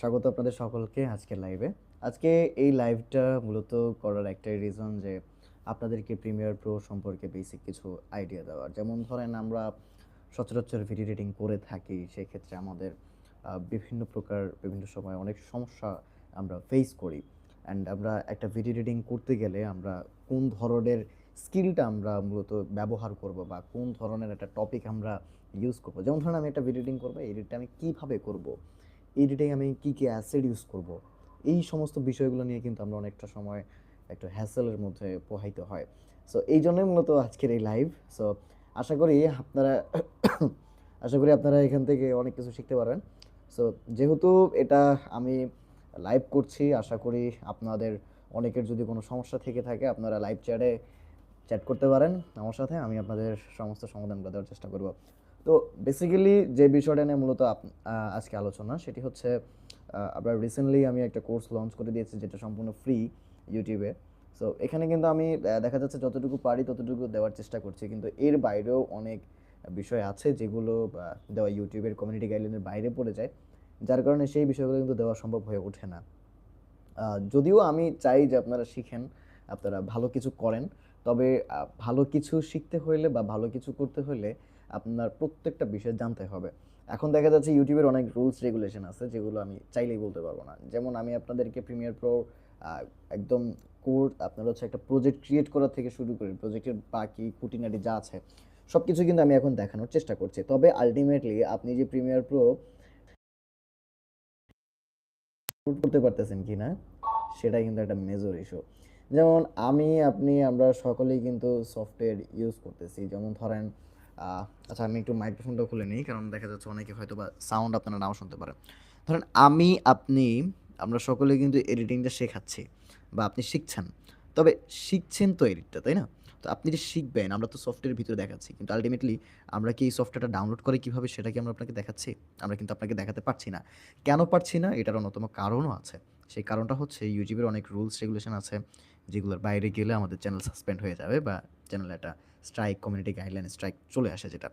স্বাগত আপনাদের সকলকে আজকের লাইভে আজকে এই লাইভটা মূলত করার একটাই রিজন যে আপনাদেরকে প্রিমিয়ার প্রো সম্পর্কে বেসিক কিছু আইডিয়া দেওয়ার। যেমন ধরেন আমরা সচরাচর ভিডিও এডিটিং করে থাকি, সেক্ষেত্রে আমাদের বিভিন্ন প্রকার, বিভিন্ন সময় অনেক সমস্যা আমরা ফেস করি। অ্যান্ড আমরা একটা ভিডিও এডিটিং করতে গেলে আমরা কোন ধরনের স্কিলটা আমরা মূলত ব্যবহার করব বা কোন ধরনের একটা টপিক আমরা ইউজ করব। যেমন ধরেন আমি একটা ভিডিও এডিটিং করব এডিটটা আমি কীভাবে করব? এডিটিং আমি কী কী অ্যাসেড ইউজ করব? এই সমস্ত বিষয়গুলো নিয়ে কিন্তু আমরা অনেকটা সময় একটু হ্যাসেলের মধ্যে প্রবাহিত হয়। সো এই জন্যই মূলত আজকের এই লাইভ সো আশা করি আপনারা, আশা করি আপনারা এখান থেকে অনেক কিছু শিখতে পারবেন। সো যেহেতু এটা আমি লাইভ করছি, আশা করি আপনাদের অনেকের যদি কোনো সমস্যা থেকে থাকে, আপনারা লাইভ চ্যাটে চ্যাট করতে পারেন। আমার সাথে আমি আপনাদের সমস্ত সমাধানগুলো দেওয়ার চেষ্টা করব। তো বেসিক্যালি যে বিষয়টা নিয়ে মূলত আজকে আলোচনা সেটি হচ্ছে আবার রিসেন্টলি আমি একটা কোর্স লঞ্চ করে দিয়েছি যেটা সম্পূর্ণ ফ্রি ইউটিউবে সো এখানে কিন্তু আমি দেখা যাচ্ছে যতটুকু পারি ততটুকু দেওয়ার চেষ্টা করছি। কিন্তু এর বাইরেও অনেক বিষয় আছে যেগুলো দেওয়া ইউটিউবের কমিউনিটি গাইডলাইনের বাইরে পড়ে যায়। যার কারণে সেই বিষয়গুলো কিন্তু দেওয়া সম্ভব হয়ে ওঠে না। যদিও আমি চাই যে আপনারা শিখেন, আপনারা ভালো কিছু করেন। তবে ভালো কিছু শিখতে হইলে বা ভালো কিছু করতে হলে আপনার প্রত্যেকটা বিষয় জানতে হবে। এখন দেখা যাচ্ছে ইউটিউবের অনেক রুলস রেগুলেশন আছে যেগুলো আমি চাইলেই বলতে পারব না। যেমন আমি আপনাদেরকে প্রিমিয়ার প্রো একদম কোর আপনার হচ্ছে একটা প্রজেক্ট ক্রিয়েট করা থেকে শুরু করে প্রজেক্টের বাকি খুঁটিনাটি যা আছে সব কিছু কিন্তু আমি এখন দেখানোর চেষ্টা করছি। তবে আলটিমেটলি আপনি যে প্রিমিয়ার প্রো করতে পারতেছেন কি না সেটা কিন্তু একটা মেজর ইস্যু যেমন আমি, আপনি, আমরা সকলেই কিন্তু সফটওয়্যার ইউজ করতেছি। যেমন ধরেন আচ্ছা আমি একটু মাইক্রোফোনটা খুলে নিই, কারণ দেখা যাচ্ছে অনেকে হয়তো বা সাউন্ড আপনারা নাও শুনতে পারেন। ধরেন, আমি, আপনি, আমরা সকলে কিন্তু এডিটিংটা শেখাচ্ছি বা আপনি শিখছেন। তবে শিখছেন তো এডিটটা তাই না? তো আপনি যে শিখবেন, আমরা তো সফটওয়্যার ভিতরে দেখাচ্ছি, কিন্তু আলটিমেটলি আমরা কি এই সফটওয়্যারটা ডাউনলোড করে কীভাবে সেটা কি আমরা আপনাকে দেখাচ্ছি? আমরা কিন্তু আপনাকে দেখাতে পারছি না। কেন পারছি না? এটার অন্যতম কারণও আছে। সেই কারণটা হচ্ছে ইউটিউবের অনেক রুলস রেগুলেশন আছে, যেগুলোর বাইরে গেলে আমাদের চ্যানেল সাসপেন্ড হয়ে যাবে বা চ্যানেলে একটা স্ট্রাইক কমিউনিটি গাইডলাইন স্ট্রাইক চলে আসে যেটা।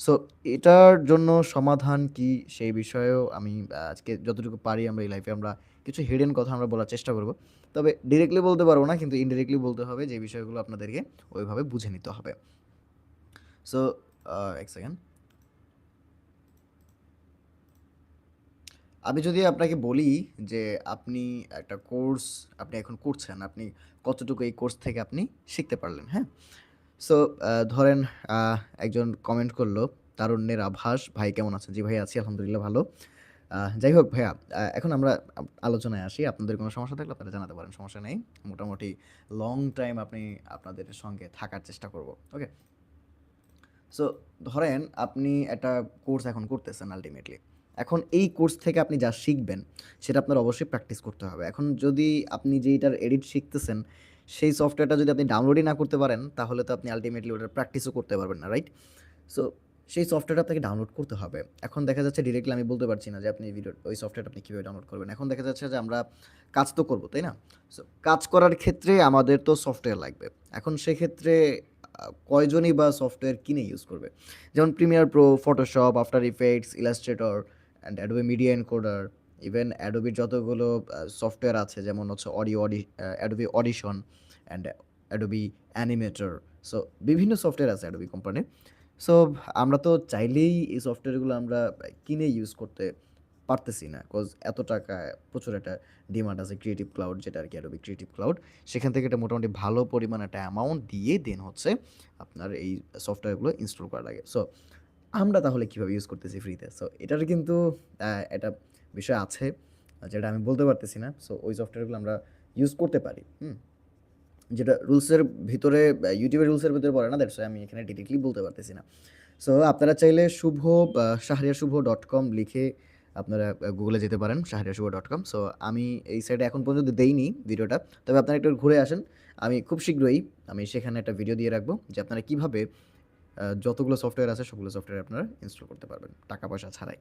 সো এটার জন্য সমাধান কি সেই বিষয়েও আমি আজকে যতটুকু পারি আমরা এই লাইফে আমরা কিছু হিডেন কথা আমরা বলার চেষ্টা করব। তবে ডিরেক্টলি বলতে পারব না, কিন্তু ইনডিরেক্টলি বলতে হবে যে বিষয়গুলো আপনাদেরকে ওইভাবে বুঝে নিতে হবে। সো এক সেকেন্ড আমি যদি আপনাকে বলি যে আপনি একটা কোর্স আপনি এখন করছেন, আপনি কতটুকু এই কোর্স থেকে আপনি শিখতে পারলেন হ্যাঁ? সো ধরেন একজন কমেন্ট করল, তারুণ্যের আভাস, ভাই কেমন আছেন? জি ভাই, আছি, আলহামদুলিল্লাহ, ভালো। যাই হোক ভাইয়া এখন আমরা আলোচনায় আসি। আপনাদের কোনো সমস্যা থাকলে আপনারা জানাতে পারেন, সমস্যা নেই। মোটামুটি লং টাইম আপনি আপনাদের সঙ্গে থাকার চেষ্টা করব ওকে সো ধরেন, আপনি একটা কোর্স এখন করতেছেন আলটিমেটলি এখন এই কোর্স থেকে আপনি যা শিখবেন, সেটা আপনার অবশ্যই প্র্যাকটিস করতে হবে। এখন যদি আপনি যেইটার এডিট শিখতেছেন, সেই সফটওয়্যারটা যদি আপনি ডাউনলোডই না করতে পারেন, তাহলে তো আপনি আলটিমেটলি ওটার প্র্যাকটিসও করতে পারবেন না রাইট সো সেই সফটওয়্যারটা আপনাকে ডাউনলোড করতে হবে। এখন দেখা যাচ্ছে ডিরেক্টলি আমি বলতে পারছি না যে আপনি ভিডিও ওই সফটওয়্যারটা আপনি কীভাবে ডাউনলোড করবেন। এখন দেখা যাচ্ছে যে আমরা কাজ তো করব, তাই না? সো কাজ করার ক্ষেত্রে আমাদের তো সফটওয়্যার লাগবে। এখন সেক্ষেত্রে কয়জনই বা সফটওয়্যার কিনে ইউজ করবে? যেমন Premiere Pro Photoshop After Effects Illustrator and Adobe Media Encoder even অ্যাডোবির যতগুলো সফটওয়্যার আছে, যেমন হচ্ছে audio Audi Adobe Audition and Adobe Animator so বিভিন্ন সফটওয়্যার আছে অ্যাডোবি কোম্পানির সো আমরা তো চাইলেই এই সফটওয়্যারগুলো আমরা কিনে ইউজ করতে পারতেছি না বিকজ এত টাকা, প্রচুর একটা ডিমান্ড আছে ক্রিয়েটিভ ক্লাউড যেটা আর কি অ্যাডোবি ক্রিয়েটিভ ক্লাউড সেখান থেকে এটা মোটামুটি ভালো পরিমাণ একটা অ্যামাউন্ট দিয়ে দেন হচ্ছে আপনার এই সফটওয়্যারগুলো ইনস্টল করা লাগে সো আমরা তাহলে কীভাবে ইউজ করতেছি ফ্রিতে সো এটার কিন্তু একটা বিষয় আছে, যেটা আমি বলতে পারতেছি না। সো ওই সফটওয়্যারগুলো আমরা ইউজ করতে পারি, হুম? যেটা রুলসের ভিতরে ইউটিউবের রুলসের ভিতরে পড়ে না দ্যাটস আমি এখানে ডিরেক্টলি বলতে পারতেছি না। সো আপনারা চাইলে শুভ শাহরিয়া শুভ ডট কম লিখে আপনারা গুগলে যেতে পারেন Shahriya Shuvo dot com so আমি এই সাইডে এখন পর্যন্ত দেইনি ভিডিওটা, তবে আপনারা একটু ঘুরে আসেন। আমি খুব শীঘ্রই, আমি সেখানে একটা ভিডিও দিয়ে রাখব, যে আপনারা কীভাবে যতগুলো সফটওয়্যার আছে সবগুলো সফটওয়্যার আপনারা ইনস্টল করতে পারবেন, টাকা পয়সা ছাড়াই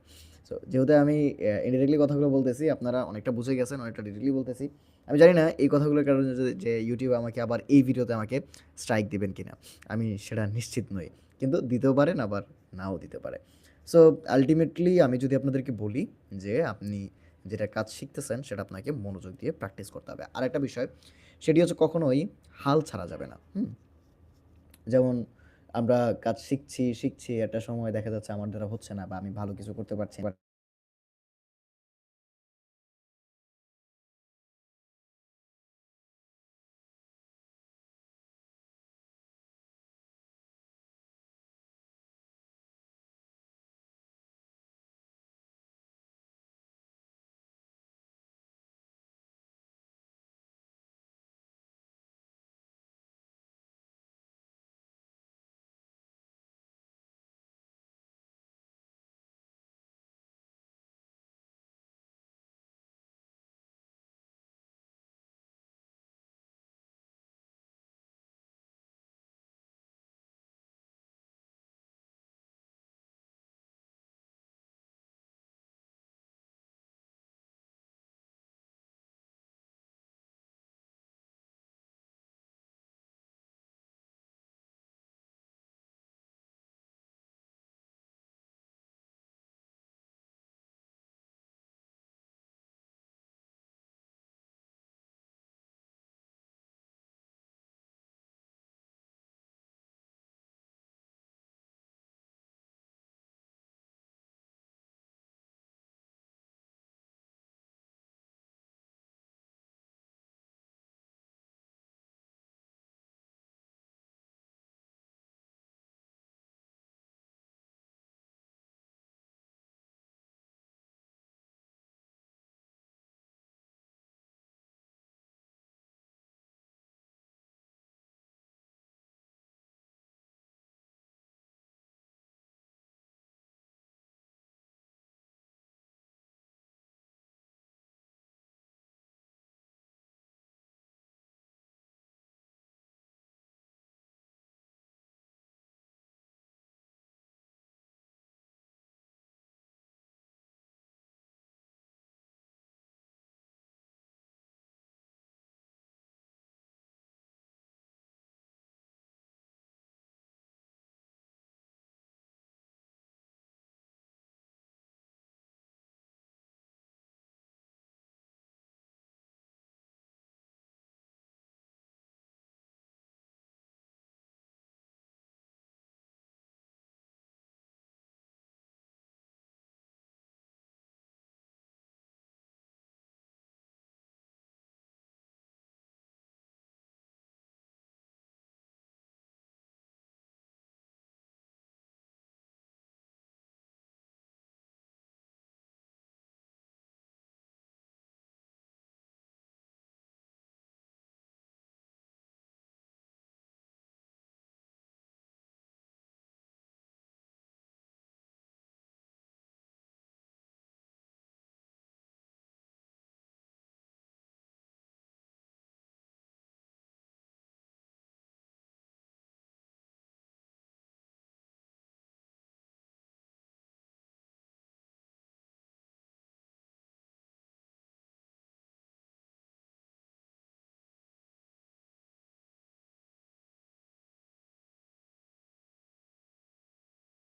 সো যেহেতু আমি ইনডিরেক্টলি কথাগুলো বলতেছি, আপনারা অনেকটা বুঝে গেছেন, অনেকটা ডিরেক্টলি বলতেছি আমি জানি না এই কথাগুলোর কারণে যে- ইউটিউব আমাকে আবার এই ভিডিওতে আমাকে স্ট্রাইক দিবেন কিনা, আমি সেটা নিশ্চিত নই কিন্তু দিতেও পারেন, আবার নাও দিতে পারে সো আলটিমেটলি আমি যদি আপনাদেরকে বলি যে, আপনি যেটা কাজ শিখতেছেন, সেটা আপনাকে মনোযোগ দিয়ে প্র্যাকটিস করতে হবে। আরেকটা বিষয়, সেটি হচ্ছে কখনোই হাল ছাড়া যাবে না। হুম? যেমন আমরা কাজ শিখছি, শিখছি একটা সময় দেখা যাচ্ছে আমার দ্বারা হচ্ছে না বা আমি ভালো কিছু করতে পারছি।